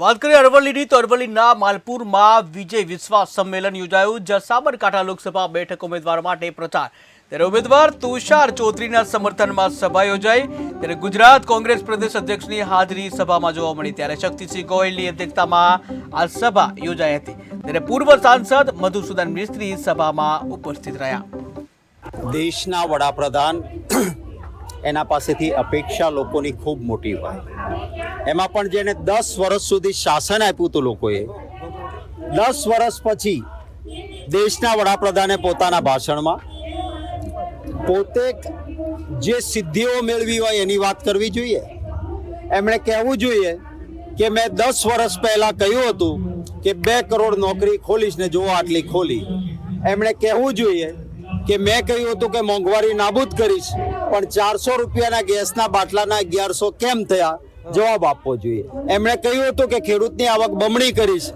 વાત કરીએ અરવલ્લીની, તો અરવલ્લીના માલપુરમાં વિજય વિશ્વાસ સંમેલન યોજાયું, જ્યાં સાબરકાંઠા લોકસભા બેઠક ઉમેદવાર માટે પ્રચાર. ત્યારે ઉમેદવાર તુષાર ચૌધરીના સમર્થનમાં સભા યોજાઈ. ત્યારે ગુજરાત કોંગ્રેસ પ્રદેશ અધ્યક્ષની હાજરી સભામાં જોવા મળી. ત્યારે શક્તિસિંહ ગોયલની અધ્યક્ષતામાં આ સભા યોજાઈ હતી. ત્યારે પૂર્વ સાંસદ મધુસૂદન મિસ્ત્રી સભામાં ઉપસ્થિત રહ્યા. દેશના વડાપ્રધાન એના પાસેથી અપેક્ષા લોકોની ખૂબ મોટી હોય. એમાં પણ જેને દસ વર્ષ સુધી શાસન આપ્યું હતું લોકોએ, દસ વર્ષ પછી દેશના વડાપ્રધાને પોતાના ભાષણમાં પોતે જે સિદ્ધિઓ મેળવી હોય એની વાત કરવી જોઈએ. એમણે કહેવું જોઈએ કે મેં દસ વર્ષ પહેલા કહ્યું હતું કે બે કરોડ નોકરી ખોલીશ ને જો આટલી ખોલી. એમણે કહેવું જોઈએ કે મેં કહ્યું હતું કે મોંઘવારી નાબૂદ કરીશ પણ ચારસો રૂપિયાના ગેસના બાટલાના અગિયારસો કેમ થયા? જવાબ આપવો જોઈએ. એમણે કહ્યું હતું કે ખેડૂતની આવક બમણી કરીશ.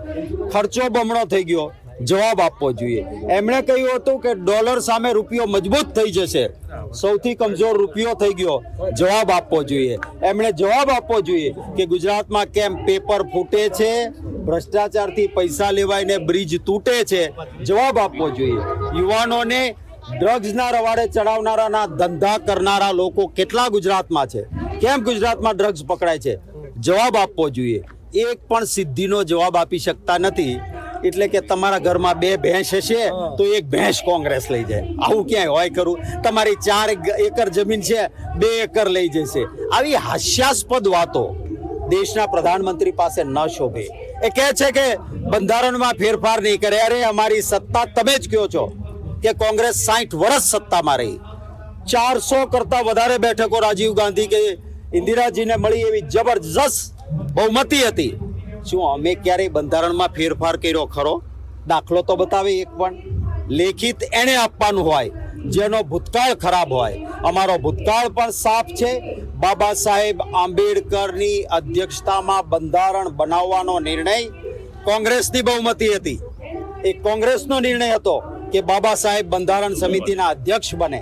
ખર્ચો બમણો થઈ ગયો. જવાબ આપવો જોઈએ. એમણે કહ્યું હતું કે ડોલર સામે રૂપિયો મજબૂત થઈ જશે. સૌથી કમજોર રૂપિયો થઈ ગયો. જવાબ આપવો જોઈએ. એમણે જવાબ આપવો જોઈએ કે ગુજરાતમાં કેમ પેપર ફૂટે છે, ભ્રષ્ટાચારથી પૈસા લેવાઈને બ્રિજ તૂટે છે? જવાબ આપવો જોઈએ. યુવાનોને ડ્રગ્સના રવાડે ચડાવનારાના ધંધા કરનારા લોકો કેટલા ગુજરાતમાં છે? કેમ ગુજરાતમાં ડ્રગ્સ પકડાય છે? જવાબ આપવો જોઈએ. એક પણ સિદ્ધિનો જવાબ આપી શકતા નથી. એટલે કે તમારા ઘરમાં બે ભેંસ હશે, તો એક ભેંસ કોંગ્રેસ લઈ જાય. આવું ક્યાંય હોય કરું તમારી ચાર એકર જમીન છે, બે એકર લઈ જશે. આવી હાસ્યાસ્પદ વાતો દેશના પ્રધાનમંત્રી પાસે ન શોભે. એ કહે છે કે બંધારણમાં ફેરફાર નહીં કરે. અરે, અમારી સત્તા તમે જ કહો છો. કે કોંગ્રેસ સાઠ વર્ષ સત્તામાં રહી. ચારસો કરતા વધારે બેઠકો રાજીવ ગાંધી કે ઇન્દિરાજીને મળી એવી જબરજસ્ત બહુમતી હતી. શું અમે ક્યારેય બંધારણમાં ફેરફાર કર્યો ખરો? દાખલો તો બતાવે એક પણ. લેખિત એને આપવાનું હોય, જેનો ભૂતકાળ ખરાબ હોય. અમારો ભૂતકાળ પણ સાફ છે. બાબા સાહેબ આંબેડકરની અધ્યક્ષતામાં બંધારણ બનાવવાનો નિર્ણય કોંગ્રેસની બહુમતી હતી. એ કોંગ્રેસનો નિર્ણય હતો. કે બાબા સાહેબ બંધારણ સમિતિના અધ્યક્ષ બને.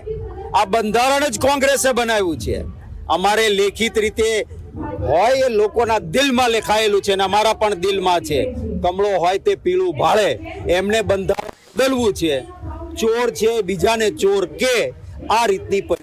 આ બંધારણ જ કોંગ્રેસે બનાવ્યું છે. અમારે લેખિત રીતે હોય એ લોકોના દિલમાં લેખાયેલું છે અને અમારા પણ દિલમાં છે. કમળો હોય તે પીળું ભાળે. એમને બંધારણ બદલવું છે. ચોર છે બીજાને ચોર કે આ રીતની